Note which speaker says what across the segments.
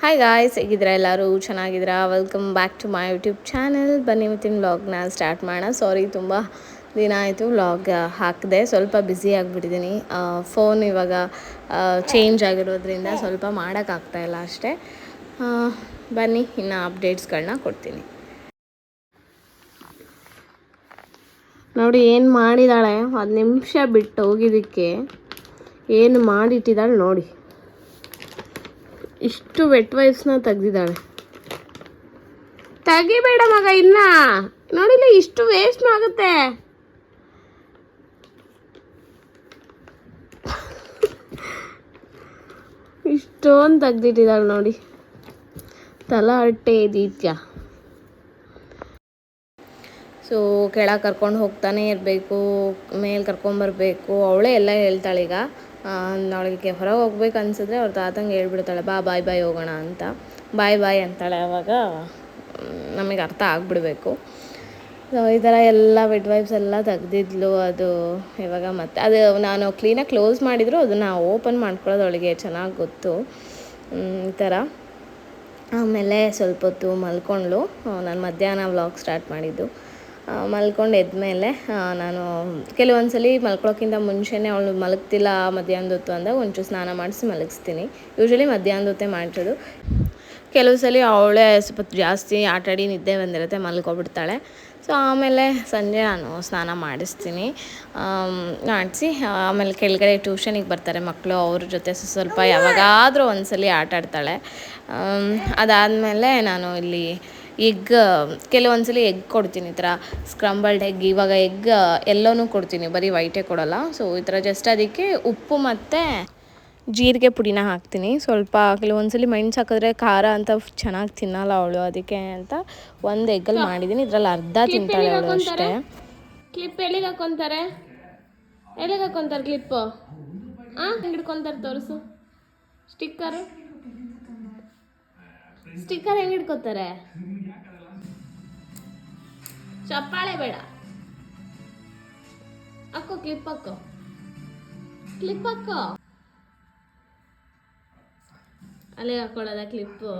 Speaker 1: Hi guys ಹೇಗಿದ್ದೀರಾ ಎಲ್ಲರೂ? ಚೆನ್ನಾಗಿದ್ದೀರಾ? Welcome back to my YouTube channel ಬನ್ನಿ, ಇವತ್ತಿನ ವ್ಲಾಗ್ನ ಸ್ಟಾರ್ಟ್ ಮಾಡೋಣ. ಸಾರಿ ತುಂಬ ದಿನ ಆಯಿತು ವ್ಲಾಗ್ ಹಾಕಿದೆ. ಸ್ವಲ್ಪ ಬ್ಯುಸಿ ಆಗಿಬಿಟ್ಟಿದ್ದೀನಿ ಫೋನ್ ಇವಾಗ ಚೇಂಜ್ ಆಗಿರೋದ್ರಿಂದ ಸ್ವಲ್ಪ ಮಾಡೋಕ್ಕಾಗ್ತಾಯಿಲ್ಲ ಅಷ್ಟೇ. ಬನ್ನಿ, ಇನ್ನು ಅಪ್ಡೇಟ್ಸ್ಗಳನ್ನ ಕೊಡ್ತೀನಿ. ನೋಡಿ, ಏನು ಮಾಡಿದ್ದಾಳೆ ಒಂದು ನಿಮಿಷ ಬಿಟ್ಟು ಹೋಗಿದ್ದಕ್ಕೆ. ಏನು ಮಾಡಿಟ್ಟಿದ್ದಾಳೆ ನೋಡಿ. ಇಷ್ಟು ವೆಟ್ ವೈಪ್ಸ್ನ ತೆಗ್ದಿದ್ದಾಳೆ. ತೆಗಿಬೇಡ ಮಗ ಇನ್ನ. ನೋಡಿಲ್ಲ ಇಷ್ಟು ವೇಸ್ಟ್ ಆಗುತ್ತೆ. ಇಷ್ಟೊಂದು ತೆಗ್ದಿಟ್ಟಿದ್ದಾಳೆ ನೋಡಿ. ತಲ ಅಟ್ಟೆ ದೀತ್ಯ. ಸೊ ಕೆಳಗೆ ಕರ್ಕೊಂಡು ಹೋಗ್ತಾನೆ ಇರಬೇಕು, ಮೇಲೆ ಕರ್ಕೊಂಡ್ಬರ್ಬೇಕು ಅವಳೇ ಎಲ್ಲ ಹೇಳ್ತಾಳೆ ಈಗ ಅವಳಿಗೆ ಹೊರಗೆ ಹೋಗ್ಬೇಕು ಅನ್ಸಿದ್ರೆ ಅವ್ರ ತಾತಂಗೆ ಹೇಳ್ಬಿಡ್ತಾಳೆ, ಬಾ, ಬಾಯ್ ಬಾಯ್ ಹೋಗೋಣ ಅಂತ. ಬಾಯ್ ಬಾಯ್, ಅಂತಾಳೆ ಅವಾಗ ನಮಗೆ ಅರ್ಥ ಆಗಿಬಿಡ್ಬೇಕು. ಸೊ ಈ ಥರ ಎಲ್ಲ ವೆಡ್ ವೈಪ್ಸ್ ಎಲ್ಲ ತೆಗ್ದಿದ್ಲು ಅದು ಇವಾಗ ಮತ್ತೆ, ಅದು ನಾನು ಕ್ಲೀನಾಗಿ ಕ್ಲೋಸ್ ಮಾಡಿದ್ರು, ಅದನ್ನು ಓಪನ್ ಮಾಡ್ಕೊಳ್ಳೋದು ಅವಳಿಗೆ ಚೆನ್ನಾಗಿ ಗೊತ್ತು. ಈ ಥರ ಆಮೇಲೆ ಸ್ವಲ್ಪ ಹೊತ್ತು ಮಲ್ಕೊಂಡ್ಳು. ನಾನು ಮಧ್ಯಾಹ್ನ ವ್ಲಾಗ್ ಸ್ಟಾರ್ಟ್ ಮಾಡಿದ್ದು. ಮಲ್ಕೊಂಡು ಎದ್ಮೇಲೆ ನಾನು ಕೆಲವೊಂದು ಸಲ ಮಲ್ಕೊಳ್ಳೋಕ್ಕಿಂತ ಮುಂಚೆನೇ ಅವಳು ಮಲಗ್ತಿಲ್ಲ ಮಧ್ಯಾಹ್ನದ ಹೊತ್ತು ಅಂದಾಗ ಒಂಚೂರು ಸ್ನಾನ ಮಾಡಿಸಿ ಮಲಗಿಸ್ತೀನಿ. ಯೂಶ್ವಲಿ ಮಧ್ಯಾಹ್ನದ ಹೊತ್ತೇ ಮಾಡಿಸೋದು ಕೆಲವು ಸಲ ಅವಳೇ ಸ್ವಲ್ಪ ಜಾಸ್ತಿ ಆಟಾಡಿ ನಿದ್ದೆ ಬಂದಿರುತ್ತೆ, ಮಲ್ಕೊಬಿಡ್ತಾಳೆ. ಸೊ ಆಮೇಲೆ ಸಂಜೆ ನಾನು ಸ್ನಾನ ಮಾಡಿಸ್ತೀನಿ. ಮಾಡಿಸಿ, ಆಮೇಲೆ ಕೆಳಗಡೆ ಟ್ಯೂಷನಿಗೆ ಬರ್ತಾರೆ ಮಕ್ಕಳು, ಅವ್ರ ಜೊತೆ ಸ್ವಲ್ಪ ಯಾವಾಗಾದರೂ ಒಂದ್ಸಲಿ ಆಟ ಆಡ್ತಾಳೆ. ಅದಾದಮೇಲೆ ನಾನು ಇಲ್ಲಿ ಎಗ್ ಕೆಲವೊಂದ್ಸಲಿ ಎಗ್ ಕೊಡ್ತೀನಿ ಈ ಥರ ಸ್ಕ್ರಂಬಲ್ಡ್ ಎಗ್ ಇವಾಗ ಎಗ್ ಎಲ್ಲನೂ ಕೊಡ್ತೀನಿ ಬರೀ ವೈಟೇ ಕೊಡೋಲ್ಲ. ಸೊ ಈ ಥರ ಜಸ್ಟ್ ಅದಕ್ಕೆ ಉಪ್ಪು ಮತ್ತು ಜೀರಿಗೆ ಪುಡಿನ ಹಾಕ್ತೀನಿ. ಸ್ವಲ್ಪ ಕೆಲವೊಂದ್ಸಲಿ ಮೆಣಸು ಹಾಕಿದ್ರೆ ಖಾರ ಅಂತ ಚೆನ್ನಾಗಿ ತಿನ್ನಲ್ಲ ಅವಳು ಅದಕ್ಕೆ ಅಂತ ಒಂದು ಎಗ್ಗಲ್ಲಿ ಮಾಡಿದ್ದೀನಿ ಇದರಲ್ಲಿ ಅರ್ಧ ತಿಂತಾಳೆ ಅವಳು ಅಷ್ಟೇ. ಕ್ಲಿಪ್ ಎಲ್ಲಿಗೆ ಹಾಕೊಂತಾರೆ? ಎಲ್ಲಿಗೆ ಹಾಕೊಂತಾರೆ ಕ್ಲಿಪ್ಪು ಹಾಂ ಹಿಡ್ಕೊಂತಾರೆ ತೋರಿಸು. ಸ್ಟಿಕ್ಕರು ಸ್ಟಿಕ್ಕರ್ ಹೆಂಗೆ ಹಿಡ್ಕೋತಾರೆ ಚಪ್ಪಾಳೆ ಬೇಡ. ಅಕ್ಕೋ ಕ್ಲಿಪ್ ಅಕ್ಕೋ ಕ್ಲಿಪ್ ಅಕ್ಕೋ ಅಲ್ಲೇ ಹಾಕೊಳ್ಳೋದ ಕ್ಲಿಪ್ಪು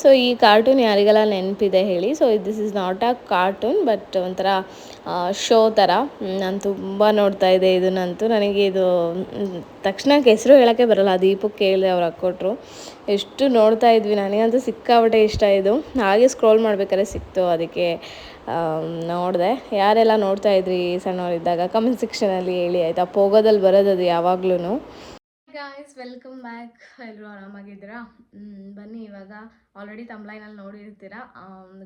Speaker 1: ಸೊ ಈ ಕಾರ್ಟೂನ್ ಯಾರಿಗೆಲ್ಲ ನೆನಪಿದೆ ಹೇಳಿ. So this is not a cartoon but ಒಂಥರ ಶೋ ಥರ ನಾನು ತುಂಬ ನೋಡ್ತಾ ಇದ್ದೆ ಇದನ್ನಂತೂ. ನನಗೆ ಇದು ತಕ್ಷಣಕ್ಕೆ ಹೆಸರು ಹೇಳೋಕ್ಕೆ ಬರಲ್ಲ. ದೀಪಕ್ಕೆ ಕೇಳಿದೆ ಅವ್ರು ಹಾಕ್ಕೊಟ್ರು. ಎಷ್ಟು ನೋಡ್ತಾ ಇದ್ವಿ. ನನಗಂತೂ ಸಿಕ್ಕಾಪಟ್ಟೆ ಇಷ್ಟ ಇದು. ಹಾಗೆ ಸ್ಕ್ರೋಲ್ ಮಾಡ್ಬೇಕಾದ್ರೆ ಸಿಕ್ತು. ಅದಕ್ಕೆ ನೋಡಿದೆ. ಯಾರೆಲ್ಲ ನೋಡ್ತಾ ಇದ್ರಿ ಸಣ್ಣವರಿದ್ದಾಗ? ಕಮೆಂಟ್ ಸೆಕ್ಷನಲ್ಲಿ ಹೇಳಿ, ಆಯಿತಾ? ಪೋಗೋದಲ್ಲಿ ಬರೋದು ಅದು ಯಾವಾಗ್ಲೂ ಗಾಯ್ಸ್ ವೆಲ್ಕಮ್ ಬ್ಯಾಕ್ ಎಲ್ಲರೂ ಆರಾಮಾಗಿದ್ದೀರಾ? ಬನ್ನಿ, ಇವಾಗ ಆಲ್ರೆಡಿ ತಮ್ಲೈನಲ್ಲಿ ನೋಡಿರ್ತೀರ?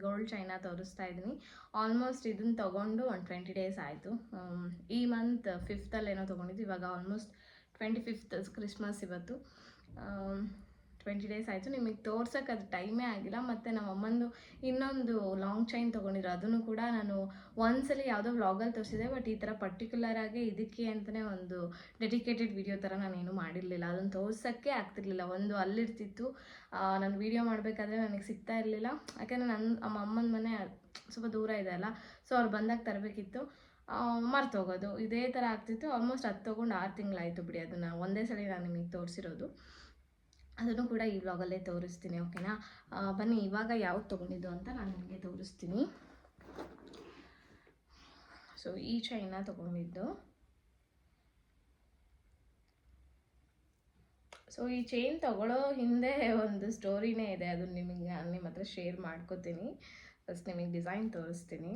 Speaker 1: ಗೋಲ್ಡ್ ಚೈನಾ ತೋರಿಸ್ತಾ ಇದ್ದೀನಿ. ಆಲ್ಮೋಸ್ಟ್ ಇದನ್ನು ತೊಗೊಂಡು ಒಂದು ಟ್ವೆಂಟಿ ಡೇಸ್ ಆಯಿತು. ಈ ಮಂತ್ ಫಿಫ್ತಲ್ಲಿ ಏನೋ ತೊಗೊಂಡಿದ್ದು, ಇವಾಗ ಆಲ್ಮೋಸ್ಟ್ ಟ್ವೆಂಟಿ ಫಿಫ್ತ್ ಕ್ರಿಸ್ಮಸ್ ಇವತ್ತು ಟ್ವೆಂಟಿ ಡೇಸ್ ಆಯಿತು. ನಿಮಗೆ ತೋರ್ಸೋಕೆ ಅದು ಟೈಮೇ ಆಗಿಲ್ಲ. ಮತ್ತು ನಮ್ಮ ಅಮ್ಮಂದು ಇನ್ನೊಂದು ಲಾಂಗ್ ಚೈನ್ ತೊಗೊಂಡಿರೋ ಅದನ್ನು ಕೂಡ ನಾನು ಒಂದ್ಸಲಿ ಯಾವುದೋ ವ್ಲಾಗಲ್ಲಿ ತೋರಿಸಿದೆ ಬಟ್ ಈ ಥರ ಪರ್ಟಿಕ್ಯುಲರ್ ಆಗಿ ಇದಕ್ಕೆ ಅಂತಲೇ ಒಂದು ಡೆಡಿಕೇಟೆಡ್ ವಿಡಿಯೋ ಥರ ನಾನೇನು ಮಾಡಿರಲಿಲ್ಲ. ಅದನ್ನು ತೋರ್ಸೋಕ್ಕೆ ಆಗ್ತಿರ್ಲಿಲ್ಲ. ಒಂದು ಅಲ್ಲಿರ್ತಿತ್ತು. ನಾನು ವಿಡಿಯೋ ಮಾಡಬೇಕಾದ್ರೆ ನನಗೆ ಸಿಗ್ತಾ ಇರಲಿಲ್ಲ. ಯಾಕೆಂದರೆ ನನ್ನ ನಮ್ಮ ಅಮ್ಮನ ಮನೆ ಸ್ವಲ್ಪ ದೂರ ಇದೆ ಅಲ್ಲ. ಸೊ ಅವ್ರು ಬಂದಾಗ ತರಬೇಕಿತ್ತು. ಮರ್ತೋಗೋದು. ಇದೇ ಥರ ಆಗ್ತಿತ್ತು. ಆಲ್ಮೋಸ್ಟ್ ಅದು ತೊಗೊಂಡು ಆರು ತಿಂಗಳಾಯಿತು ಬಿಡಿ. ಅದನ್ನು ಒಂದೇ ಸಲ ನಾನು ನಿಮಗೆ ತೋರಿಸಿರೋದು. ಅದನ್ನು ಕೂಡ ಈ ವ್ಲಾಗಲ್ಲೇ ತೋರಿಸ್ತೀನಿ ಓಕೆನಾ ಬನ್ನಿ, ಇವಾಗ ಯಾವ್ದು ತೊಗೊಂಡಿದ್ದು ಅಂತ ನಾನು ನಿಮಗೆ ತೋರಿಸ್ತೀನಿ. ಸೊ ಈ ಚೈನ ತೊಗೊಂಡಿದ್ದು. ಸೊ ಈ ಚೈನ್ ತಗೊಳ್ಳೋ ಹಿಂದೆ ಒಂದು ಸ್ಟೋರಿನೇ ಇದೆ, ಅದು ನಿಮಗೆ ನಿಮ್ಮ ಹತ್ರ ಶೇರ್ ಮಾಡ್ಕೋತೀನಿ. ಫಸ್ಟ್ ನಿಮಗೆ ಡಿಸೈನ್ ತೋರಿಸ್ತೀನಿ.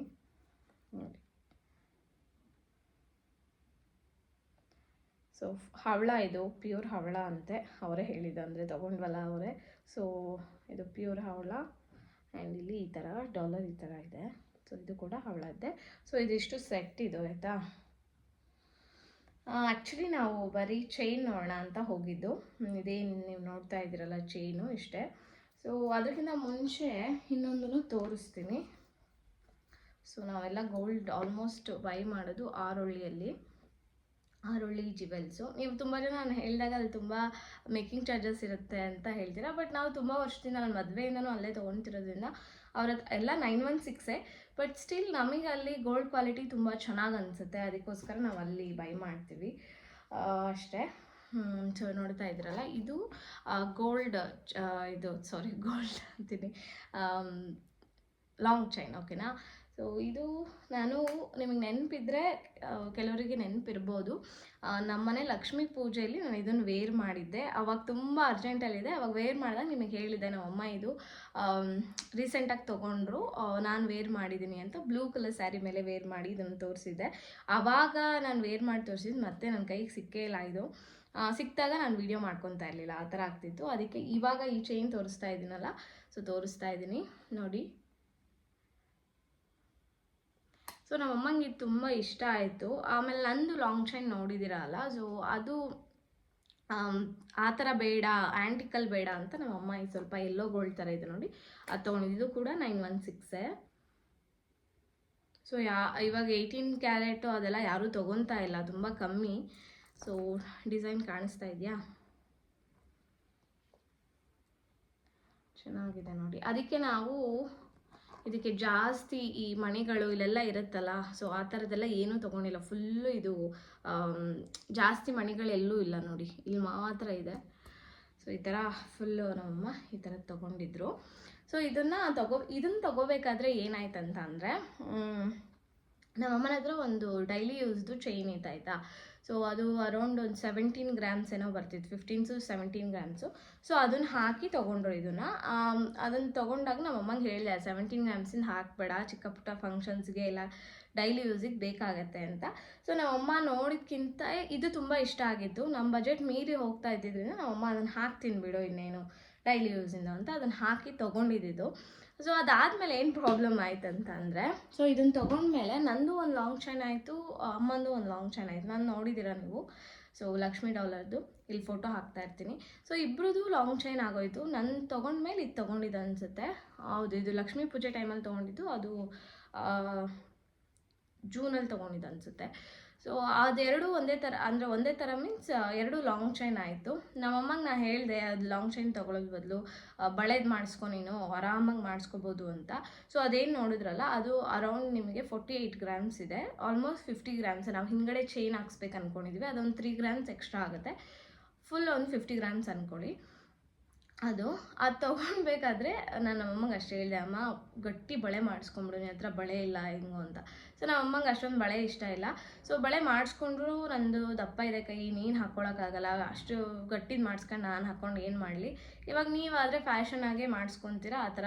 Speaker 1: ನೋಡಿ. ಸೊ ಹವಳ ಇದು ಪ್ಯೂರ್ ಹವಳ ಅಂತೆ. ಅವರೇ ಹೇಳಿದ್ದು ಅಂದರೆ ತೊಗೊಂಡ್ವಲ್ಲ ಅವರೇ. ಸೊ ಇದು ಪ್ಯೂರ್ ಹವಳ ಆ್ಯಂಡ್ ಇಲ್ಲಿ ಈ ಥರ ಡಾಲರ್ ಈ ಥರ ಇದೆ. ಸೊ ಇದು ಕೂಡ ಹವಳ ಇದೆ. ಸೊ ಇದಿಷ್ಟು ಸೆಟ್ ಇದು, ಆಯಿತಾ? ಆ್ಯಕ್ಚುಲಿ ನಾವು ಬರೀ ಚೈನ್ ನೋಡೋಣ ಅಂತ ಹೋಗಿದ್ದು. ಇದೇನು ನೀವು ನೋಡ್ತಾ ಇದ್ದೀರಲ್ಲ ಚೈನು ಇಷ್ಟೇ. ಸೊ ಅದಕ್ಕಿಂತ ಮುಂಚೆ ಇನ್ನೊಂದನ್ನು ತೋರಿಸ್ತೀನಿ. ಸೊ ನಾವೆಲ್ಲ ಗೋಲ್ಡ್ ಆಲ್ಮೋಸ್ಟ್ ಬೈ ಮಾಡೋದು ಆರೊಳ್ಳಿಯಲ್ಲಿ. ಆರೊಳ್ಳಿ ಜಿವೆಲ್ಸು. ನೀವು ತುಂಬ ಜನ ನಾನು ಹೇಳಿದಾಗ ಅಲ್ಲಿ ತುಂಬ ಮೇಕಿಂಗ್ ಚಾರ್ಜಸ್ ಇರುತ್ತೆ ಅಂತ ಹೇಳ್ತೀರಾ, ಬಟ್ ನಾವು ತುಂಬ ವರ್ಷದಿಂದ ನಾನು ಮದುವೆಯಿಂದನೂ ಅಲ್ಲೇ ತೊಗೊತಿರೋದ್ರಿಂದ ಅವ್ರ ಎಲ್ಲ ನೈನ್ ಒನ್ ಸಿಕ್ಸೇ ಬಟ್ ಸ್ಟಿಲ್ ನಮಗೆ ಅಲ್ಲಿ ಗೋಲ್ಡ್ ಕ್ವಾಲಿಟಿ ತುಂಬ ಚೆನ್ನಾಗಿ ಅನಿಸುತ್ತೆ, ಅದಕ್ಕೋಸ್ಕರ ನಾವು ಅಲ್ಲಿ ಬೈ ಮಾಡ್ತೀವಿ. ಅಷ್ಟೇ. ಸೊ ನೋಡ್ತಾ ಇದ್ರಲ್ಲ ಇದು ಗೋಲ್ಡ್ ಇದು ಸಾರಿ ಗೋಲ್ಡ್ ಅಂತೀನಿ. ಲಾಂಗ್ ಚೈನ್, ಓಕೆನಾ? ಸೊ ಇದು ನಾನು ನಿಮಗೆ ನೆನಪಿದ್ರೆ ಕೆಲವರಿಗೆ ನೆನಪಿರ್ಬೋದು. ನಮ್ಮನೆ ಲಕ್ಷ್ಮೀ ಪೂಜೆಯಲ್ಲಿ ನಾನು ಇದನ್ನು ವೇರ್ ಮಾಡಿದ್ದೆ. ಅವಾಗ ತುಂಬ ಅರ್ಜೆಂಟಲ್ಲಿದೆ ಅವಾಗ ವೇರ್ ಮಾಡಿದಾಗ ನಿಮಗೆ ಹೇಳಿದ್ದೆ ನಮ್ಮಮ್ಮ ಇದು ರೀಸೆಂಟಾಗಿ ತೊಗೊಂಡ್ರು. ನಾನು ವೇರ್ ಮಾಡಿದ್ದೀನಿ ಅಂತ ಬ್ಲೂ ಕಲರ್ ಸ್ಯಾರಿ ಮೇಲೆ ವೇರ್ ಮಾಡಿ ಇದನ್ನು ತೋರಿಸಿದ್ದೆ. ಆವಾಗ ನಾನು ವೇರ್ ಮಾಡಿ ತೋರಿಸಿದ್ದು ಮತ್ತೆ ನನ್ನ ಕೈಗೆ ಸಿಕ್ಕೇ ಇಲ್ಲ ಇದು. ಸಿಕ್ಕಿದಾಗ ನಾನು ವೀಡಿಯೋ ಮಾಡ್ಕೊತಾ ಇರಲಿಲ್ಲ. ಆ ಥರ ಆಗ್ತಿತ್ತು. ಅದಕ್ಕೆ ಇವಾಗ ಈ ಚೈನ್ ತೋರಿಸ್ತಾ ಇದ್ದೀನಲ್ಲ ಸೊ ತೋರಿಸ್ತಾ ಇದ್ದೀನಿ ನೋಡಿ. ಸೊ ನಮ್ಮ ಅಮ್ಮಂಗೆ ಇದು ತುಂಬ ಇಷ್ಟ ಆಯಿತು. ಆಮೇಲೆ ನಂದು ಲಾಂಗ್ ಚೈನ್ ನೋಡಿದ್ದೀರಲ್ಲ ಸೊ ಅದು ಆ ಥರ ಬೇಡ ಆ್ಯಂಟಿಕಲ್ ಬೇಡ ಅಂತ ನಮ್ಮ ಅಮ್ಮ ಇದು ಸ್ವಲ್ಪ ಎಲ್ಲೋ ಗೋಲ್ಡ್ ಥರ ಇದೆ ನೋಡಿ. ಅದು ತೊಗೊಂಡಿದ್ದು ಕೂಡ ನೈನ್ ಒನ್ ಸಿಕ್ಸೇ ಸೊ ಯಾ, ಇವಾಗ ಏಯ್ಟೀನ್ ಕ್ಯಾರೆಟು ಅದೆಲ್ಲ ಯಾರೂ ತೊಗೊತಾ ಇಲ್ಲ, ತುಂಬ ಕಮ್ಮಿ. ಸೊ ಡಿಸೈನ್ ಕಾಣಿಸ್ತಾ ಇದೆಯಾ? ಚೆನ್ನಾಗಿದೆ ನೋಡಿ. ಅದಕ್ಕೆ ನಾವು ಇದಕ್ಕೆ ಜಾಸ್ತಿ ಈ ಮಣಿಗಳು ಇಲ್ಲೆಲ್ಲ ಇರುತ್ತಲ್ಲ ಸೊ ಆ ಥರದ್ದೆಲ್ಲ ಏನೂ ತೊಗೊಂಡಿಲ್ಲ. ಫುಲ್ಲು ಇದು ಜಾಸ್ತಿ ಮಣಿಗಳೆಲ್ಲೂ ಇಲ್ಲ ನೋಡಿ. ಇಲ್ಲಿ ಮಾತ್ರ ಇದೆ. ಸೊ ಈ ಥರ ಫುಲ್ಲು ನಮ್ಮಮ್ಮ ಈ ಥರ ತೊಗೊಂಡಿದ್ರು. ಸೊ ಇದನ್ನು ತಗೋ, ಇದನ್ನು ತಗೋಬೇಕಾದ್ರೆ ಅಂತ ಅಂದರೆ ನಮ್ಮಮ್ಮನ ಹತ್ರ ಒಂದು ಡೈಲಿ ಯೂಸ್ದು ಚೈನ್ ಇತ್ತು, ಆಯಿತಾ? ಸೊ ಅದು ಅರೌಂಡ್ ಒಂದು ಸೆವೆಂಟೀನ್ ಗ್ರಾಮ್ಸ್ ಏನೋ ಬರ್ತಿತ್ತು ಫಿಫ್ಟೀನ್ಸು ಸೆವೆಂಟೀನ್ ಗ್ರಾಮ್ಸು ಸೊ ಅದನ್ನು ಹಾಕಿ ತೊಗೊಂಡ್ರು ಇದನ್ನು. ಅದನ್ನು ತೊಗೊಂಡಾಗ ನಮ್ಮ ಅಮ್ಮಂಗೆ ಹೇಳಿದೆ ಸೆವೆಂಟೀನ್ ಗ್ರಾಮ್ಸಿಂದ ಹಾಕಬೇಡ, ಚಿಕ್ಕ ಪುಟ್ಟ ಫಂಕ್ಷನ್ಸ್ಗೆ ಇಲ್ಲ ಡೈಲಿ ಯೂಸಿಗೆ ಬೇಕಾಗತ್ತೆ ಅಂತ. ಸೊ ನಮ್ಮಮ್ಮ ನೋಡಿದ್ಕಿಂತ ಇದು ತುಂಬ ಇಷ್ಟ ಆಗಿತ್ತು ನಮ್ಮ ಬಜೆಟ್ ಮೀರಿ ಹೋಗ್ತಾ ಇದ್ದಿದ್ದರಿಂದ ನಮ್ಮಮ್ಮ ಅದನ್ನು ಹಾಕ್ತೀನಿ ಬಿಡು ಇನ್ನೇನು. ಡೈಲಿ ಯೂಸಿಂದ ಅಂತ ಅದನ್ನು ಹಾಕಿ ತೊಗೊಂಡಿದ್ದು ಸೊ ಅದಾದಮೇಲೆ ಏನು ಪ್ರಾಬ್ಲಮ್ ಆಯ್ತು ಅಂತ ಅಂದರೆ ಸೊ ಇದನ್ನು ತೊಗೊಂಡ್ಮೇಲೆ ನಂದು ಒಂದು ಲಾಂಗ್ ಚೈನ್ ಆಯಿತು, ಅಮ್ಮಂದು ಒಂದು ಲಾಂಗ್ ಚೈನ್ ಆಯಿತು. ನಾನು ನೋಡಿದ್ದೀರಾ ನೀವು? ಸೊ ಲಕ್ಷ್ಮಿ ಡಾಲರ್ದು. ಇಲ್ಲಿ ಫೋಟೋ ಹಾಕ್ತಾ ಇರ್ತೀನಿ. ಸೊ ಇಬ್ರದ್ದು ಲಾಂಗ್ ಚೈನ್ ಆಗೋಯ್ತು. ನಾನು ತೊಗೊಂಡ್ಮೇಲೆ ಇದು ತೊಗೊಂಡಿದ್ದು ಅನಿಸುತ್ತೆ. ಹೌದು, ಇದು ಲಕ್ಷ್ಮೀ ಪೂಜೆ ಟೈಮಲ್ಲಿ ತೊಗೊಂಡಿದ್ದು. ಅದು ಜೂನಲ್ಲಿ ತೊಗೊಂಡಿದ್ದು ಅನಿಸುತ್ತೆ. ಸೊ ಅದೆರಡು ಒಂದೇ ಥರ ಅಂದರೆ ಒಂದೇ ಥರ ಮೀನ್ಸ್ ಎರಡು ಲಾಂಗ್ ಚೈನ್ ಆಯಿತು. ನಮ್ಮಮ್ಮಂಗೆ ನಾನು ಹೇಳಿದೆ, ಅದು ಲಾಂಗ್ ಚೈನ್ ತೊಗೊಳೋದು ಬದಲು ಬಳೆದು ಮಾಡಿಸ್ಕೊ ನೀನು, ಆರಾಮಾಗಿ ಮಾಡಿಸ್ಕೋಬೋದು ಅಂತ. ಸೊ ಅದೇನು ನೋಡಿದ್ರಲ್ಲ, ಅದು ಅರೌಂಡ್ ನಿಮಗೆ ಫೋರ್ಟಿ ಏಯ್ಟ್ ಗ್ರಾಮ್ಸ್ ಇದೆ. ಆಲ್ಮೋಸ್ಟ್ ಫಿಫ್ಟಿ ಗ್ರಾಮ್ಸ್ ನಾವು ಹಿಂಗಡೆ ಚೈನ್ ಹಾಕ್ಸ್ಬೇಕು ಅಂದ್ಕೊಂಡಿದ್ವಿ ಅದೊಂದು ತ್ರೀ ಗ್ರಾಮ್ಸ್ ಎಕ್ಸ್ಟ್ರಾ ಆಗುತ್ತೆ. ಫುಲ್ ಒಂದು ಫಿಫ್ಟಿ ಗ್ರಾಮ್ಸ್ ಅಂದ್ಕೊಳ್ಳಿ ಅದು ಅದು ತೊಗೊಳ್ಬೇಕಾದ್ರೆ ನಾನು ನಮ್ಮಮ್ಮಂಗೆ ಅಷ್ಟೇ ಹೇಳಿದೆ, ಅಮ್ಮ, ಗಟ್ಟಿ ಬಳೆ ಮಾಡಿಸ್ಕೊಂಬಿಡು ನಿನ್ನ ಹತ್ರ ಬಳೆ ಇಲ್ಲ, ಹೆಂಗೋ ಅಂತ. ಸೊ ನಮ್ಮ ಅಮ್ಮಂಗೆ ಅಷ್ಟೊಂದು ಬಳೆ ಇಷ್ಟ ಇಲ್ಲ. ಸೊ ಬಳೆ ಮಾಡಿಸ್ಕೊಂಡ್ರು ನಂದು ದಪ್ಪ ಇದೆ ಕೈ, ನೀನು ಹಾಕ್ಕೊಳಕ್ಕಾಗಲ್ಲ ಅಷ್ಟು ಗಟ್ಟಿದು ಮಾಡಿಸ್ಕೊಂಡು ನಾನು ಹಾಕ್ಕೊಂಡು ಏನು ಮಾಡಲಿ? ಇವಾಗ ನೀವಾದರೆ ಫ್ಯಾಷನ್ ಆಗೇ ಮಾಡಿಸ್ಕೊತೀರಾ? ಆ ಥರ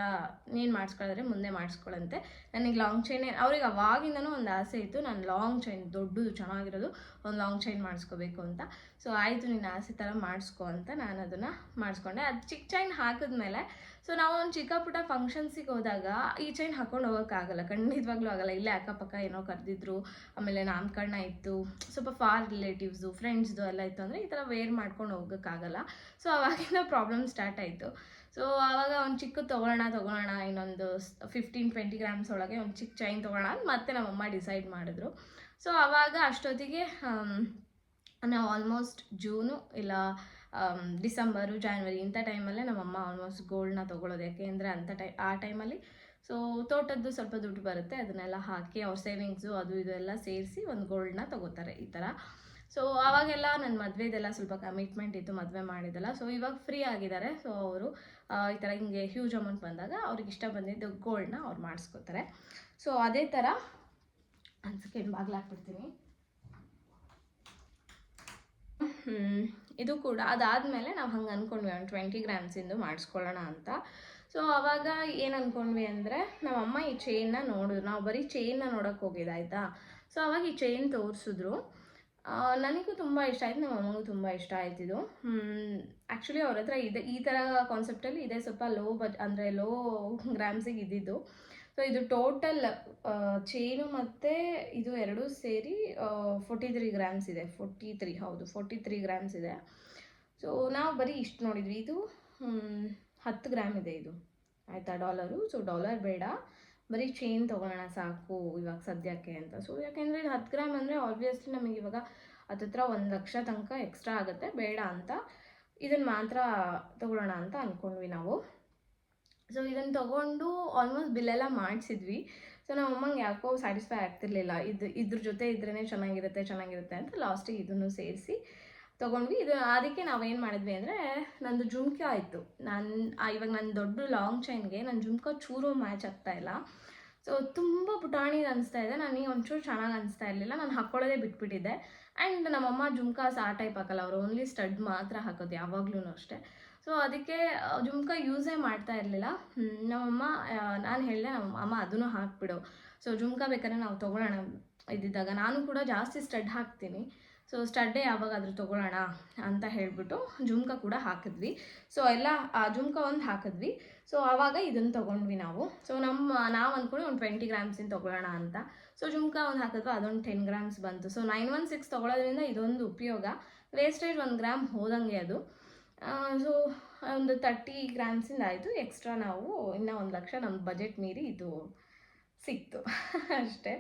Speaker 1: ನೀನು ಮಾಡಿಸ್ಕೊಳ್ಳೋದ್ರೆ ಮುಂದೆ ಮಾಡಿಸ್ಕೊಳ್ಳಂತೆ ನನಗೆ ಲಾಂಗ್ ಚೈನೇ ಅವ್ರಿಗೆ ಅವಾಗಿಂದನೂ ಒಂದು ಆಸೆ ಇತ್ತು. ನಾನು ಲಾಂಗ್ ಚೈನ್ ದೊಡ್ಡದು, ಚೆನ್ನಾಗಿರೋದು ಒಂದು ಲಾಂಗ್ ಚೈನ್ ಮಾಡಿಸ್ಕೋಬೇಕು ಅಂತ. ಸೊ ಆಯಿತು ನಿನ್ನ ಆಸೆ ಥರ ಮಾಡಿಸ್ಕೊ ಅಂತ ನಾನು ಅದನ್ನು ಮಾಡಿಸ್ಕೊಂಡೆ. ಅದು ಚಿಕ್ಕ ಚೈನ್ ಹಾಕಿದ್ಮೇಲೆ ಸೊ ನಾವು ಒಂದು ಚಿಕ್ಕ ಪುಟ್ಟ ಫಂಕ್ಷನ್ಸಿಗೆ ಹೋದಾಗ ಈ ಚೈನ್ ಹಾಕೊಂಡು ಹೋಗೋಕ್ಕಾಗಲ್ಲ. ಖಂಡಿತವಾಗ್ಲೂ ಆಗಲ್ಲ. ಇಲ್ಲೇ ಅಕ್ಕಪಕ್ಕ ಏನೋ ಕರೆದಿದ್ರು, ಆಮೇಲೆ ನಾಮಕರಣ ಇತ್ತು, ಸ್ವಲ್ಪ ಫಾರ್ ರಿಲೇಟಿವ್ಸು ಫ್ರೆಂಡ್ಸ್ದು ಎಲ್ಲ ಇತ್ತು ಅಂದರೆ ಈ ಥರ ವೇರ್ ಮಾಡ್ಕೊಂಡು ಹೋಗೋಕ್ಕಾಗಲ್ಲ. ಸೊ ಅವಾಗಿಂದ ಪ್ರಾಬ್ಲಮ್ ಸ್ಟಾರ್ಟ್ ಆಯಿತು. ಸೊ ಆವಾಗ ಒಂದು ಚಿಕ್ಕ ತೊಗೊಳೋಣ ತೊಗೊಳೋಣ ಇನ್ನೊಂದು ಫಿಫ್ಟೀನ್ ಟ್ವೆಂಟಿ ಗ್ರಾಮ್ಸ್ ಒಳಗೆ ಒಂದು ಚಿಕ್ಕ ಚೈನ್ ತೊಗೊಳ್ಳೋಣ ಅಂತ ಮತ್ತೆ ನಮ್ಮಮ್ಮ ಡಿಸೈಡ್ ಮಾಡಿದ್ರು. ಸೊ ಆವಾಗ ಅಷ್ಟೊತ್ತಿಗೆ ನಾವು ಆಲ್ಮೋಸ್ಟ್ ಜೂನು ಇಲ್ಲ ಡಿಸೆಂಬರು ಜಾನ್ವರಿ ಇಂಥ ಟೈಮಲ್ಲೇ ನಮ್ಮಮ್ಮ ಆಲ್ಮೋಸ್ಟ್ ಗೋಲ್ಡ್ನ ತೊಗೊಳೋದು ಯಾಕೆಂದರೆ ಅಂಥ ಟೈ, ಆ ಟೈಮಲ್ಲಿ ಸೊ ತೋಟದ್ದು ಸ್ವಲ್ಪ ದುಡ್ಡು ಬರುತ್ತೆ. ಅದನ್ನೆಲ್ಲ ಹಾಕಿ ಅವ್ರ ಸೇವಿಂಗ್ಸು ಅದು ಇದು ಎಲ್ಲ ಸೇರಿಸಿ ಒಂದು ಗೋಲ್ಡ್ನ ತೊಗೋತಾರೆ ಈ ಥರ ಸೊ ಆವಾಗೆಲ್ಲ ನನ್ನ ಮದುವೆದೆಲ್ಲ ಸ್ವಲ್ಪ ಕಮಿಟ್ಮೆಂಟ್ ಇತ್ತು, ಮದುವೆ ಮಾಡಿದ್ದೆಲ್ಲ. ಸೊ ಇವಾಗ ಫ್ರೀ ಆಗಿದ್ದಾರೆ. ಸೊ ಅವರು ಈ ಥರ ಹಿಂಗೆ ಹ್ಯೂಜ್ ಅಮೌಂಟ್ ಬಂದಾಗ ಅವ್ರಿಗೆ ಇಷ್ಟ ಬಂದಿದ್ದು ಗೋಲ್ಡ್ನ ಅವ್ರು ಮಾಡಿಸ್ಕೋತಾರೆ. ಸೊ ಅದೇ ಥರ ಅನ್ಸಕ್ಕೆ ಹ್ಮ್. ಇದು ಕೂಡ ಅದಾದಮೇಲೆ ನಾವು ಹಂಗೆ ಅಂದ್ಕೊಂಡ್ವಿ ಒಂದು ಟ್ವೆಂಟಿ ಗ್ರಾಮ್ಸಿಂದು ಮಾಡಿಸ್ಕೊಳ್ಳೋಣ ಅಂತ. ಸೊ ಅವಾಗ ಏನು ಅಂದ್ಕೊಂಡ್ವಿ ಅಂದರೆ ನಮ್ಮಮ್ಮ ಈ ಚೈನ್ನ ನೋಡಿದ್ರು ನಾವು ಬರೀ ಚೈನ್ನ ನೋಡೋಕೆ ಹೋಗಿದ್ದಾಯ್ತಾ ಸೊ ಅವಾಗ ಈ ಚೈನ್ ತೋರಿಸಿದ್ರು. ನನಗೂ ತುಂಬ ಇಷ್ಟ ಆಯ್ತು ನಮ್ಮ ಅಮ್ಮಗೂ ತುಂಬ ಇಷ್ಟ ಆಯ್ತಿದ್ದು ಆ್ಯಕ್ಚುಲಿ ಅವ್ರ ಹತ್ರ ಇದೆ, ಈ ಥರ ಕಾನ್ಸೆಪ್ಟಲ್ಲಿ ಇದೆ, ಸ್ವಲ್ಪ ಲೋ ಬಜ್, ಅಂದರೆ ಲೋ ಗ್ರಾಮ್ಸಿಗೆ ಇದ್ದಿದ್ದು. ಸೊ ಇದು ಟೋಟಲ್ ಚೈನು ಮತ್ತು ಇದು ಎರಡೂ ಸೇರಿ ಫೋರ್ಟಿ ತ್ರೀ ಗ್ರಾಮ್ಸ್ ಇದೆ. ಫೋರ್ಟಿ ತ್ರೀ ಹೌದು ಫೋರ್ಟಿ ತ್ರೀ ಗ್ರಾಮ್ಸ್ ಇದೆ. ಸೊ ನಾವು ಬರೀ ಇಷ್ಟು ನೋಡಿದ್ವಿ. ಇದು ಹತ್ತು ಗ್ರಾಮ್ ಇದೆ ಇದು. ಆಯಿತಾ, ಡಾಲರು? ಸೊ ಡಾಲರ್ ಬೇಡ. ಬರೀ ಚೈನ್ ತೊಗೊಳೋಣ ಸಾಕು ಇವಾಗ ಸದ್ಯಕ್ಕೆ ಅಂತ. ಸೊ ಯಾಕೆಂದರೆ ಇದು ಹತ್ತು ಗ್ರಾಮ್ ಅಂದರೆ ಆಬ್ವಿಯಸ್ಲಿ ನಮಗೆ ಇವಾಗ ಹತ್ತಿರ ಒಂದು ಲಕ್ಷ ತನಕ ಎಕ್ಸ್ಟ್ರಾ ಆಗುತ್ತೆ. ಬೇಡ ಅಂತ. ಇದನ್ನು ಮಾತ್ರ ತೊಗೊಳ್ಳೋಣ ಅಂತ ಅಂದ್ಕೊಂಡ್ವಿ ನಾವು. ಸೊ ಇದನ್ನು ತೊಗೊಂಡು ಆಲ್ಮೋಸ್ಟ್ ಬಿಲ್ಲೆಲ್ಲ ಮಾಡಿಸಿದ್ವಿ. ಸೊ ನಮ್ಮ ಅಮ್ಮಂಗೆ ಯಾಕೋ ಸ್ಯಾಟಿಸ್ಫೈ ಆಗ್ತಿರ್ಲಿಲ್ಲ. ಇದು, ಇದ್ರ ಜೊತೆ ಇದ್ರೇ ಚೆನ್ನಾಗಿರುತ್ತೆ ಚೆನ್ನಾಗಿರುತ್ತೆ ಅಂತ ಲಾಸ್ಟಿಗೆ ಇದನ್ನು ಸೇರಿಸಿ ತೊಗೊಂಡ್ವಿ. ಇದು ಅದಕ್ಕೆ ನಾವೇನು ಮಾಡಿದ್ವಿ ಅಂದರೆ ನಂದು ಜುಮ್ಕಾ ಆಯಿತು. ನಾನು ಇವಾಗ ನನ್ನ ದೊಡ್ಡ ಲಾಂಗ್ ಚೈನ್ಗೆ ನನ್ನ ಜುಮ್ಕ ಚೂರು ಮ್ಯಾಚ್ ಆಗ್ತಾ ಇಲ್ಲ. ಸೊ ತುಂಬ ಪುಟಾಣಿ ಅನಿಸ್ತಾ ಇದೆ. ನನಗೆ ಒಂಚೂರು ಚೆನ್ನಾಗಿ ಅನಿಸ್ತಾ ಇರಲಿಲ್ಲ. ನಾನು ಹಾಕ್ಕೊಳ್ಳೋದೇ ಬಿಟ್ಬಿಟ್ಟಿದ್ದೆ. ಆ್ಯಂಡ್ ನಮ್ಮಮ್ಮ ಜುಮ್ಕಾಸ್ ಆ ಟೈಪ್ ಹಾಕಲ್ಲ. ಅವರು ಓನ್ಲಿ ಸ್ಟಡ್ ಮಾತ್ರ ಹಾಕೋದು ಯಾವಾಗ್ಲೂ ಅಷ್ಟೇ. ಸೊ ಅದಕ್ಕೆ ಜುಮ್ಕ ಯೂಸೇ ಮಾಡ್ತಾ ಇರಲಿಲ್ಲ. ನಮ್ಮಮ್ಮ ನಾನು ಹೇಳಿದೆ ನಮ್ಮ ಅಮ್ಮ ಅದನ್ನು ಹಾಕ್ಬಿಡು. ಸೊ ಜುಮ್ಕ ಬೇಕಾದ್ರೆ ನಾವು ತೊಗೊಳ್ಳೋಣ. ಇದ್ದಿದ್ದಾಗ ನಾನು ಕೂಡ ಜಾಸ್ತಿ ಸ್ಟಡ್ ಹಾಕ್ತೀನಿ. ಸೊ ಸ್ಟಡ್ಡೇ ಯಾವಾಗಾದರೂ ತೊಗೊಳ್ಳೋಣ ಅಂತ ಹೇಳಿಬಿಟ್ಟು ಜುಮ್ಕ ಕೂಡ ಹಾಕಿದ್ವಿ. ಸೊ ಎಲ್ಲ, ಆ, ಜುಮ್ಕ ಒಂದು ಹಾಕಿದ್ವಿ. ಸೊ ಆವಾಗ ಇದನ್ನು ತೊಗೊಂಡ್ವಿ ನಾವು. ಸೊ ನಮ್ಮ, ನಾವು ಅಂದ್ಕೊಂಡು ಒಂದು ಟ್ವೆಂಟಿ ಗ್ರಾಮ್ಸಿಂದ ತೊಗೊಳ್ಳೋಣ ಅಂತ. ಸೊ ಜುಮ್ಕ ಒಂದು ಹಾಕಿದ್ವಿ, ಅದೊಂದು ಟೆನ್ ಗ್ರಾಮ್ಸ್ ಬಂತು. ಸೊ ನೈನ್ ಒನ್ ಸಿಕ್ಸ್ ತೊಗೊಳೋದ್ರಿಂದ ಇದೊಂದು ಉಪಯೋಗ. ವೇಸ್ಟೇಜ್ ಒಂದು ಗ್ರಾಮ್ ಹೋದಂಗೆ ಅದು. ಸೊ ಒಂದು ತರ್ಟಿ ಗ್ರಾಮ್ಸಿಂದ ಆಯಿತು. ಎಕ್ಸ್ಟ್ರಾ ನಾವು ಇನ್ನೂ ಒಂದು ಲಕ್ಷ ನಮ್ಮ ಬಜೆಟ್ ಮೀರಿ ಇದು ಸಿಕ್ತು. ಅಷ್ಟೇ.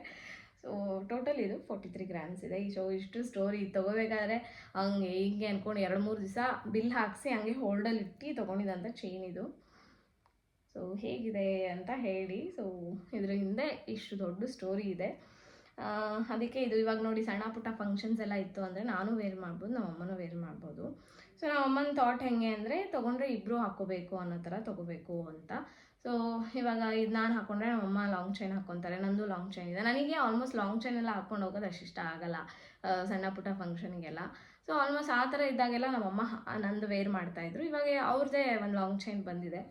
Speaker 1: ಸೊ ಟೋಟಲ್ ಇದು ಫೋರ್ಟಿ ತ್ರೀ ಗ್ರಾಮ್ಸ್ ಇದೆ. ಈ ಸೊ ಇಷ್ಟು ಸ್ಟೋರಿ ತೊಗೋಬೇಕಾದ್ರೆ ಹಂಗೆ ಹಿಂಗೆ ಅಂದ್ಕೊಂಡು ಎರಡು ಮೂರು ದಿವಸ ಬಿಲ್ ಹಾಕಿಸಿ ಹಂಗೆ ಹೋಲ್ಡಲ್ಲಿ ಇಟ್ಟು ತೊಗೊಂಡಿದ್ದಂಥ ಚೈನ್ ಇದು. ಸೊ ಹೇಗಿದೆ ಅಂತ ಹೇಳಿ. ಸೊ ಇದ್ರ ಹಿಂದೆ ಇಷ್ಟು ದೊಡ್ಡ ಸ್ಟೋರಿ ಇದೆ. ಅದಕ್ಕೆ ಇದು ಇವಾಗ ನೋಡಿ ಸಣ್ಣ ಪುಟ್ಟ ಫಂಕ್ಷನ್ಸ್ ಎಲ್ಲ ಇತ್ತು ಅಂದರೆ ನಾನು ವೇರ್ ಮಾಡ್ಬೋದು ನಮ್ಮ ಅಮ್ಮನೂ ವೇರ್ ಮಾಡ್ಬೋದು. ಸೊ ನಮ್ಮ ಅಮ್ಮನ ಥಾಟ್ ಹೆಂಗೆ ಅಂದರೆ, ತೊಗೊಂಡ್ರೆ ಇಬ್ಬರು ಹಾಕೋಬೇಕು ಅನ್ನೋ ಥರ ತೊಗೋಬೇಕು ಅಂತ. ಸೊ ಇವಾಗ ಇದು ನಾನು ಹಾಕೊಂಡ್ರೆ ನಮ್ಮಮ್ಮ ಲಾಂಗ್ ಚೈನ್ ಹಾಕ್ಕೊತಾರೆ ನಂದು ಲಾಂಗ್ ಚೈನ್ ಇದೆ. ನನಗೆ ಆಲ್ಮೋಸ್ಟ್ ಲಾಂಗ್ ಚೈನ್ ಎಲ್ಲ ಹಾಕ್ಕೊಂಡು ಹೋಗೋದು ಅಷ್ಟು ಇಷ್ಟ ಆಗಲ್ಲ ಸಣ್ಣ ಪುಟ್ಟ ಫಂಕ್ಷನ್ಗೆಲ್ಲ ಸೊ ಆಲ್ಮೋಸ್ಟ್ ಆ ಥರ ಇದ್ದಾಗೆಲ್ಲ ನಮ್ಮಮ್ಮ ನಂದು ವೇರ್ ಮಾಡ್ತಾಯಿದ್ರು ಇವಾಗ ಅವ್ರದ್ದೇ ಒಂದು ಲಾಂಗ್ ಚೈನ್ ಬಂದಿದೆ.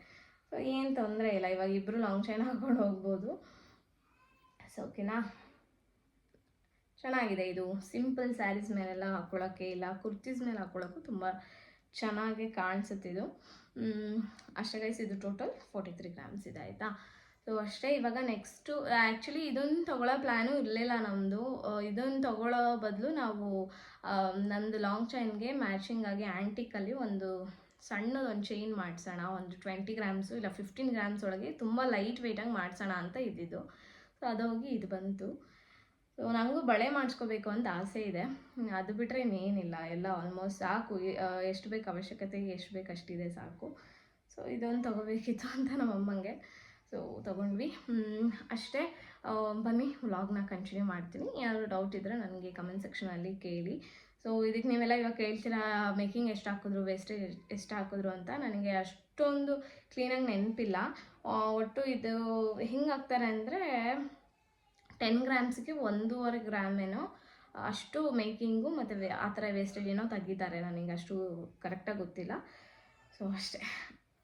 Speaker 1: ಸೊ ಏನು ತೊಂದರೆ ಇಲ್ಲ, ಇವಾಗ ಇಬ್ಬರು ಲಾಂಗ್ ಚೈನ್ ಹಾಕ್ಕೊಂಡು ಹೋಗ್ಬೋದು. ಸೊ ಓಕೆನಾ ಚೆನ್ನಾಗಿದೆ ಇದು. ಸಿಂಪಲ್ ಸ್ಯಾರೀಸ್ ಮೇಲೆಲ್ಲ ಹಾಕ್ಕೊಳ್ಳೋಕ್ಕೆ ಇಲ್ಲ. ಕುರ್ತೀಸ್ ಮೇಲೆ ಹಾಕ್ಕೊಳ್ಳೋಕ್ಕೂ ತುಂಬ ಚೆನ್ನಾಗಿ ಕಾಣಿಸುತ್ತಿದ್ದು ಅಷ್ಟೇ ಗೈಸ್ ಇದು ಟೋಟಲ್ ಫೋರ್ಟಿ ತ್ರೀ ಗ್ರಾಮ್ಸ್ ಇದೆ ಆಯಿತಾ? ಸೊ ಅಷ್ಟೇ ಇವಾಗ ನೆಕ್ಸ್ಟು ಆ್ಯಕ್ಚುಲಿ ಇದೊಂದು ತೊಗೊಳ್ಳೋ ಪ್ಲ್ಯಾನು ಇರಲಿಲ್ಲ ನಮ್ಮದು ಇದೊಂದು ತೊಗೊಳ್ಳೋ ಬದಲು ನಾವು ನಂದು ಲಾಂಗ್ ಚೈನ್ಗೆ ಮ್ಯಾಚಿಂಗ್ ಆಗಿ ಆ್ಯಂಟಿಕಲ್ಲಿ ಒಂದು ಸಣ್ಣದೊಂದು ಚೈನ್ ಮಾಡಿಸೋಣ. ಒಂದು ಟ್ವೆಂಟಿ ಗ್ರಾಮ್ಸು ಇಲ್ಲ ಫಿಫ್ಟೀನ್ ಗ್ರಾಮ್ಸ್ ಒಳಗೆ ತುಂಬ ಲೈಟ್ ವೆಯ್ಟಾಗಿ ಮಾಡಿಸೋಣ ಅಂತ ಇದ್ದಿದ್ದು. ಸೊ ಅದು ಹೋಗಿ ಇದು ಬಂತು. ಸೊ ನನಗೂ ಬಳೆ ಮಾಡಿಸ್ಕೋಬೇಕು ಅಂತ ಆಸೆ ಇದೆ. ಅದು ಬಿಟ್ಟರೆ ಇನ್ನೇನಿಲ್ಲ. ಎಲ್ಲ ಆಲ್ಮೋಸ್ಟ್ ಸಾಕು. ಎಷ್ಟು ಬೇಕು ಅವಶ್ಯಕತೆ ಎಷ್ಟು ಬೇಕು ಅಷ್ಟಿದೆ ಸಾಕು. ಸೊ ಇದೊಂದು ತೊಗೋಬೇಕಿತ್ತು ಅಂತ ನಮ್ಮ ಅಮ್ಮಂಗೆ. ಸೊ ತೊಗೊಂಡ್ವಿ. ಅಷ್ಟೇ. ಬನ್ನಿ ವ್ಲಾಗ್ನ ಕಂಟಿನ್ಯೂ ಮಾಡ್ತೀನಿ. ಏನಾದರೂ ಡೌಟ್ ಇದ್ದರೆ ನನಗೆ ಕಮೆಂಟ್ ಸೆಕ್ಷನಲ್ಲಿ ಕೇಳಿ. ಸೊ ಇದಕ್ಕೆ ನೀವೆಲ್ಲ ಇವಾಗ ಕೇಳ್ತೀರಾ ಮೇಕಿಂಗ್ ಎಷ್ಟು ಹಾಕಿದ್ರು ವೇಸ್ಟೇಜ್ ಎಷ್ಟು ಹಾಕಿದ್ರು ಅಂತ? ನನಗೆ ಅಷ್ಟೊಂದು ಕ್ಲೀನಾಗಿ ನೆನಪಿಲ್ಲ. ಒಟ್ಟು ಇದು ಹಿಂಗೆ ಹಾಕ್ತಾರೆ ಅಂದರೆ ಟೆನ್ ಗ್ರಾಮ್ಸ್ಗೆ ಒಂದೂವರೆ ಗ್ರಾಮ್ ಏನೋ, ಅಷ್ಟು ಮೇಕಿಂಗು ಮತ್ತು ವೇ, ಆ ಥರ ವೇಸ್ಟೇಜ್ ಏನೋ ತೆಗಿತಾರೆ ನನಗೆ ಅಷ್ಟು ಕರೆಕ್ಟಾಗಿ ಗೊತ್ತಿಲ್ಲ. ಸೊ ಅಷ್ಟೇ.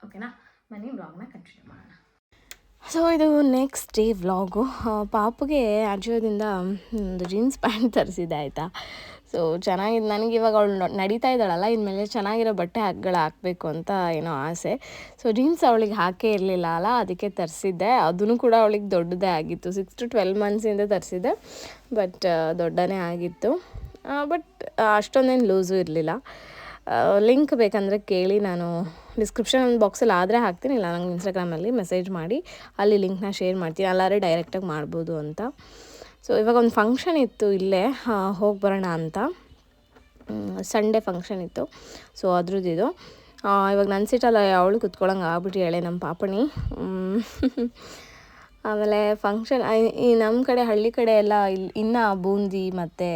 Speaker 1: ಓಕೆನಾ ಬನ್ನಿ ಬ್ಲಾಗ್ನ ಕಂಟಿನ್ಯೂ ಮಾಡೋಣ. ಸೊ ಇದು ನೆಕ್ಸ್ಟ್ ಡೇ ವ್ಲಾಗು ಪಾಪುಗೆ ಅಜಿಯೋದಿಂದ ಒಂದು ಜೀನ್ಸ್ ಪ್ಯಾಂಟ್ ತರಿಸಿದೆ, ಆಯಿತಾ? ಸೊ ಚೆನ್ನಾಗಿದೆ ನನಗೆ ಇವಾಗ ಅವಳು ನಡೀತಾ ಇದ್ದಾಳಲ್ಲ, ಇನ್ಮೇಲೆ ಚೆನ್ನಾಗಿರೋ ಬಟ್ಟೆ ಹಾಕ್ಗಳು ಹಾಕಬೇಕು ಅಂತ ಏನೋ ಆಸೆ. ಸೊ ಜೀನ್ಸ್ ಅವಳಿಗೆ ಹಾಕೇ ಇರಲಿಲ್ಲ ಅಲ್ಲ, ಅದಕ್ಕೆ ತರಿಸಿದ್ದೆ. ಅದೂ ಕೂಡ ಅವಳಿಗೆ ದೊಡ್ಡದೇ ಆಗಿತ್ತು. ಸಿಕ್ಸ್ ಟು ಟ್ವೆಲ್ ಮಂತ್ಸಿಂದ ತರಿಸಿದ್ದೆ ಬಟ್ ದೊಡ್ಡನೇ ಆಗಿತ್ತು. ಬಟ್ ಅಷ್ಟೊಂದೇನು ಲೂಸು ಇರಲಿಲ್ಲ. ಲಿಂಕ್ ಬೇಕಂದರೆ ಕೇಳಿ ನಾನು ಡಿಸ್ಕ್ರಿಪ್ಷನ್ ಬಾಕ್ಸಲ್ಲಿ ಆದರೆ ಹಾಕ್ತೀನಿ. ಇಲ್ಲ ನಂಗೆ ಇನ್ಸ್ಟಾಗ್ರಾಮಲ್ಲಿ ಮೆಸೇಜ್ ಮಾಡಿ. ಅಲ್ಲಿ ಲಿಂಕ್ನ ಶೇರ್ ಮಾಡ್ತೀನಿ. ಅಲ್ಲಾದ್ರೆ ಡೈರೆಕ್ಟಾಗಿ ಮಾಡ್ಬೋದು ಅಂತ. ಸೊ ಇವಾಗ ಒಂದು ಫಂಕ್ಷನ್ ಇತ್ತು ಇಲ್ಲೇ. ಹೋಗಿ ಬರೋಣ ಅಂತ. ಸಂಡೇ ಫಂಕ್ಷನ್ ಇತ್ತು. ಸೊ ಅದ್ರದ್ದು ಇದು. ಆ, ಇವಾಗ ನನ್ನ ಸೀಟಲ್ಲ ಅವಳು ಕುತ್ಕೊಳ್ಳೋಂಗೆ ಹೇಳೆ ನಮ್ಮ ಪಾಪಣಿ. ಆಮೇಲೆ ಫಂಕ್ಷನ್ ಈ ನಮ್ಮ ಕಡೆ, ಹಳ್ಳಿ ಕಡೆ ಎಲ್ಲ ಇಲ್ಲಿ ಇನ್ನು ಬೂಂದಿ ಮತ್ತು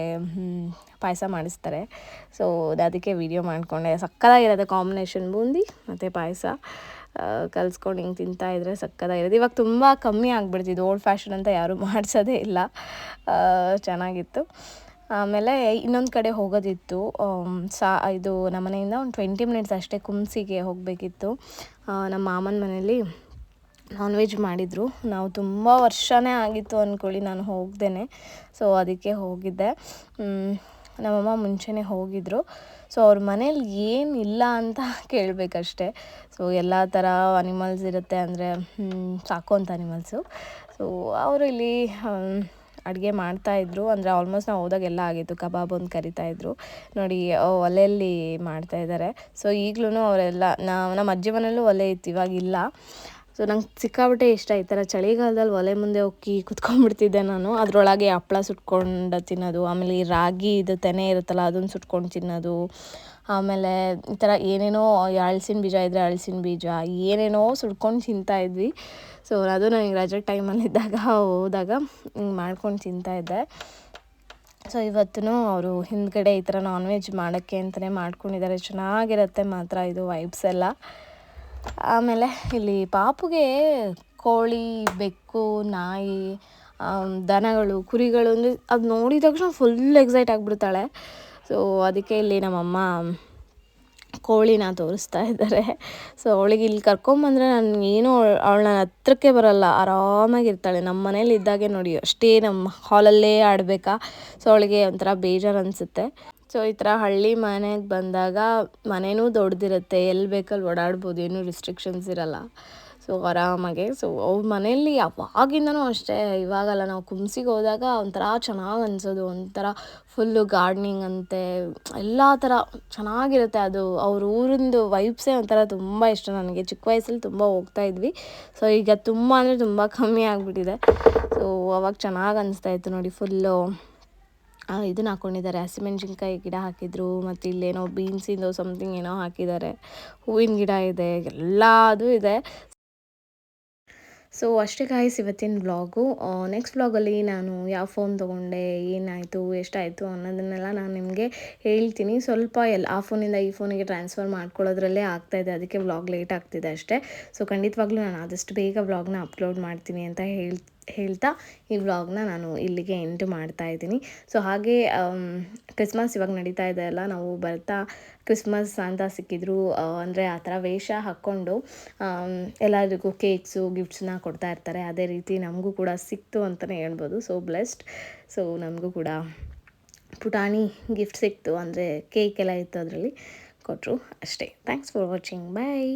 Speaker 1: ಪಾಯಸ ಮಾಡಿಸ್ತಾರೆ. ಸೊ ಅದಕ್ಕೆ ವಿಡಿಯೋ ಮಾಡಿಕೊಂಡೆ. ಸಕ್ಕದಾಗಿರೋದು ಕಾಂಬಿನೇಷನ್ ಬೂಂದಿ ಮತ್ತು ಪಾಯಸ. ಕಲ್ಸ್ಕೊಂಡು ಹಿಂಗೆ ತಿಂತಾ ಇದ್ದರೆ ಸಕ್ಕದಾಗಿರೋದು ಇವಾಗ ತುಂಬ ಕಮ್ಮಿ ಆಗಿಬಿಡ್ತಿದ್ದು ಓಲ್ಡ್ ಫ್ಯಾಷನ್ ಅಂತ ಯಾರೂ ಮಾಡಿಸೋದೇ ಇಲ್ಲ. ಚೆನ್ನಾಗಿತ್ತು. ಆಮೇಲೆ ಇನ್ನೊಂದು ಕಡೆ ಹೋಗೋದಿತ್ತು. ಸಾ, ಇದು ನಮ್ಮ ಮನೆಯಿಂದ ಒಂದು ಟ್ವೆಂಟಿ ಮಿನಿಟ್ಸ್ ಅಷ್ಟೇ ಕುಂಸಿಗೆ ಹೋಗಬೇಕಿತ್ತು. ನಮ್ಮ ಮಾಮನ ಮನೇಲಿ ನಾನ್ ವೆಜ್ ಮಾಡಿದರು. ನಾವು ತುಂಬ ವರ್ಷನೇ ಆಗಿತ್ತು ಅಂದ್ಕೊಳ್ಳಿ ನಾನು ಹೋಗ್ದೇನೆ. ಸೊ ಅದಕ್ಕೆ ಹೋಗಿದ್ದೆ. ನಮ್ಮಮ್ಮ ಮುಂಚೆನೇ ಹೋಗಿದ್ರು. ಸೊ ಅವ್ರ ಮನೇಲಿ ಏನಿಲ್ಲ ಅಂತ ಕೇಳಬೇಕಷ್ಟೆ. ಸೊ ಎಲ್ಲ ಥರ ಅನಿಮಲ್ಸ್ ಇರುತ್ತೆ ಅಂದರೆ ಸಾಕುವಂಥ ಅನಿಮಲ್ಸು ಸೊ ಅವರು ಇಲ್ಲಿ ಅಡುಗೆ ಮಾಡ್ತಾಯಿದ್ರು ಅಂದರೆ ಆಲ್ಮೋಸ್ಟ್ ನಾವು ಹೋದಾಗ ಎಲ್ಲ ಆಗಿತ್ತು. ಕಬಾಬ್ ಒಂದು ಕರಿತಾಯಿದ್ರು ನೋಡಿ ಒಲೆಯಲ್ಲಿ ಮಾಡ್ತಾಯಿದ್ದಾರೆ ಸೊ ಈಗಲೂ ಅವರೆಲ್ಲ ನಾವು ನಮ್ಮ ಅಜ್ಜಿ ಮನೇಲೂ ಒಲೆ ಇತ್ತು. ಇವಾಗಿಲ್ಲ ಸೊ ನಂಗೆ ಸಿಕ್ಕಾಬಿಟ್ಟೆ ಇಷ್ಟ ಈ ಥರ ಚಳಿಗಾಲದಲ್ಲಿ ಒಲೆ ಮುಂದೆ ಹೋಗಿ ಕುತ್ಕೊಂಡ್ಬಿಡ್ತಿದ್ದೆ ನಾನು. ಅದರೊಳಗೆ ಹಪ್ಪಳ ಸುಟ್ಕೊಂಡು ತಿನ್ನೋದು, ಆಮೇಲೆ ಈ ರಾಗಿ ಇದು ತೆನೆ ಇರುತ್ತಲ್ಲ ಅದನ್ನು ಸುಟ್ಕೊಂಡು ತಿನ್ನೋದು, ಆಮೇಲೆ ಈ ಥರ ಏನೇನೋ ಹಳ್ಸಿನ ಬೀಜ ಇದ್ದರೆ ಅಳಸಿನ ಬೀಜ, ಏನೇನೋ ಸುಟ್ಕೊಂಡು ತಿಂತಾ ಇದ್ವಿ. ಸೊ ಅದು ನನಗೆ ರಜೆ ಟೈಮಲ್ಲಿದ್ದಾಗ ಹೋದಾಗ ಹಿಂಗೆ ಮಾಡ್ಕೊಂಡು ತಿಂತಾಯಿದ್ದೆ ಸೊ ಇವತ್ತು ಅವರು ಹಿಂದ್ಗಡೆ ಈ ಥರ ನಾನ್ ವೆಜ್ ಮಾಡೋಕ್ಕೆ ಅಂತಲೇ ಮಾಡ್ಕೊಂಡಿದ್ದಾರೆ. ಚೆನ್ನಾಗಿರುತ್ತೆ ಮಾತ್ರ ಇದು ವೈಬ್ಸ್ ಎಲ್ಲ. ಆಮೇಲೆ ಇಲ್ಲಿ ಪಾಪುಗೆ ಕೋಳಿ, ಬೆಕ್ಕು, ನಾಯಿ ದನಗಳು, ಕುರಿಗಳು, ಅಂದರೆ ಅದು ನೋಡಿದ ತಕ್ಷಣ ಫುಲ್ ಎಕ್ಸೈಟ್ ಆಗಿಬಿಡ್ತಾಳೆ. ಸೊ ಅದಕ್ಕೆ ಇಲ್ಲಿ ನಮ್ಮಮ್ಮ ಕೋಳಿನ ತೋರಿಸ್ತಾ ಇದ್ದಾರೆ. ಸೊ ಅವಳಿಗೆ ಇಲ್ಲಿ ಕರ್ಕೊಂಬಂದರೆ ನಾನು ಏನೂ ಅವಳನ್ನ ಹತ್ರಕ್ಕೆ ಬರೋಲ್ಲ, ಆರಾಮಾಗಿರ್ತಾಳೆ. ನಮ್ಮ ಮನೇಲಿ ಇದ್ದಾಗೆ ನೋಡಿ, ಅಷ್ಟೇ ನಮ್ಮ ಹಾಲಲ್ಲೇ ಆಡಬೇಕಾ? ಸೊ ಅವಳಿಗೆ ಒಂಥರ ಬೇಜಾರು ಅನಿಸುತ್ತೆ. ಸೊ ಈ ಥರ ಹಳ್ಳಿ ಮನೆಗೆ ಬಂದಾಗ ಮನೆಯೂ ದೊಡ್ಡದಿರುತ್ತೆ ಎಲ್ಲಿ ಬೇಕಲ್ಲಿ ಓಡಾಡ್ಬೋದು, ಏನೂ ರಿಸ್ಟ್ರಿಕ್ಷನ್ಸ್ ಇರಲ್ಲ. ಸೊ ಆರಾಮಾಗೆ ಸೊ ಅವ್ರ ಮನೆಯಲ್ಲಿ ಯಾವಾಗಿಂದನೂ ಅಷ್ಟೇ, ಇವಾಗಲ್ಲ ನಾವು ಕುಮ್ಸಿಗೆ ಹೋದಾಗ ಒಂಥರ ಚೆನ್ನಾಗಿ ಅನಿಸೋದು, ಒಂಥರ ಫುಲ್ಲು ಗಾರ್ಡ್ನಿಂಗ್ ಅಂತೆ, ಎಲ್ಲ ಥರ ಚೆನ್ನಾಗಿರುತ್ತೆ ಅದು. ಅವ್ರ ಊರಿಂದು ವೈಬ್ಸೇ ಒಂಥರ ತುಂಬ ಇಷ್ಟ ನನಗೆ. ಚಿಕ್ಕ ವಯಸ್ಸಲ್ಲಿ ತುಂಬ ಹೋಗ್ತಾ ಇದ್ವಿ. ಸೊ ಈಗ ತುಂಬ ಅಂದರೆ ತುಂಬ ಕಮ್ಮಿ ಆಗಿಬಿಟ್ಟಿದೆ. ಸೊ ಅವಾಗ ಚೆನ್ನಾಗಿ ಅನಿಸ್ತಾ ಇತ್ತು ನೋಡಿ ಫುಲ್ಲು ಇದನ್ನ ಹಾಕ್ಕೊಂಡಿದ್ದಾರೆ ಹಸಿಮೆಣ್ಸಿನ್ಕಾಯಿ ಗಿಡ ಹಾಕಿದ್ರು, ಮತ್ತು ಇಲ್ಲೇನೋ ಬೀನ್ಸಿಂದು ಸಮಥಿಂಗ್ ಏನೋ ಹಾಕಿದ್ದಾರೆ. ಹೂವಿನ ಗಿಡ ಇದೆ, ಎಲ್ಲದೂ ಇದೆ. ಸೊ ಅಷ್ಟೇ ಕಾಯಿಸಿ ಇವತ್ತಿನ ಬ್ಲಾಗು ನೆಕ್ಸ್ಟ್ ಬ್ಲಾಗಲ್ಲಿ ನಾನು ಯಾವ ಫೋನ್ ತೊಗೊಂಡೆ, ಏನಾಯಿತು, ಎಷ್ಟಾಯಿತು ಅನ್ನೋದನ್ನೆಲ್ಲ ನಾನು ನಿಮಗೆ ಹೇಳ್ತೀನಿ. ಸ್ವಲ್ಪ ಎಲ್ಲ ಆ ಫೋನಿಂದ ಈ ಫೋನಿಗೆ ಟ್ರಾನ್ಸ್ಫರ್ ಮಾಡ್ಕೊಳ್ಳೋದ್ರಲ್ಲೇ ಆಗ್ತಾಯಿದೆ ಅದಕ್ಕೆ ವ್ಲಾಗ್ ಲೇಟ್ ಆಗ್ತಿದೆ ಅಷ್ಟೇ. ಸೊ ಖಂಡಿತವಾಗ್ಲೂ ನಾನು ಆದಷ್ಟು ಬೇಗ ವ್ಲಾಗ್ನ ಅಪ್ಲೋಡ್ ಮಾಡ್ತೀನಿ ಅಂತ ಹೇಳ್ ಹೇಳ್ತಾ ಈ ವ್ಲಾಗ್ನ ನಾನು ಇಲ್ಲಿಗೆ ಎಂಟು ಮಾಡ್ತಾ ಇದ್ದೀನಿ. ಸೊ ಹಾಗೆ ಕ್ರಿಸ್ಮಸ್ ಇವಾಗ ನಡೀತಾ ಇದೆ ಅಲ್ಲ, ನಾವು ಬರ್ತಾ ಕ್ರಿಸ್ಮಸ್ ಅಂತ ಸಿಕ್ಕಿದ್ರು ಅಂದರೆ ಆ ಥರ ವೇಷ ಹಾಕ್ಕೊಂಡು ಎಲ್ಲರಿಗೂ ಕೇಕ್ಸು ಗಿಫ್ಟ್ಸ್ನ ಕೊಡ್ತಾ ಇರ್ತಾರೆ. ಅದೇ ರೀತಿ ನಮಗೂ ಕೂಡ ಸಿಕ್ತು ಅಂತಲೇ ಹೇಳ್ಬೋದು. ಸೊ ಬ್ಲೆಸ್ಡ್ ಸೊ ನಮಗೂ ಕೂಡ ಪುಟಾಣಿ ಗಿಫ್ಟ್ ಸಿಕ್ತು. ಅಂದರೆ ಕೇಕ್ ಎಲ್ಲ ಇತ್ತು ಅದರಲ್ಲಿ ಕೊಟ್ಟರು ಅಷ್ಟೇ. Thanks for watching bye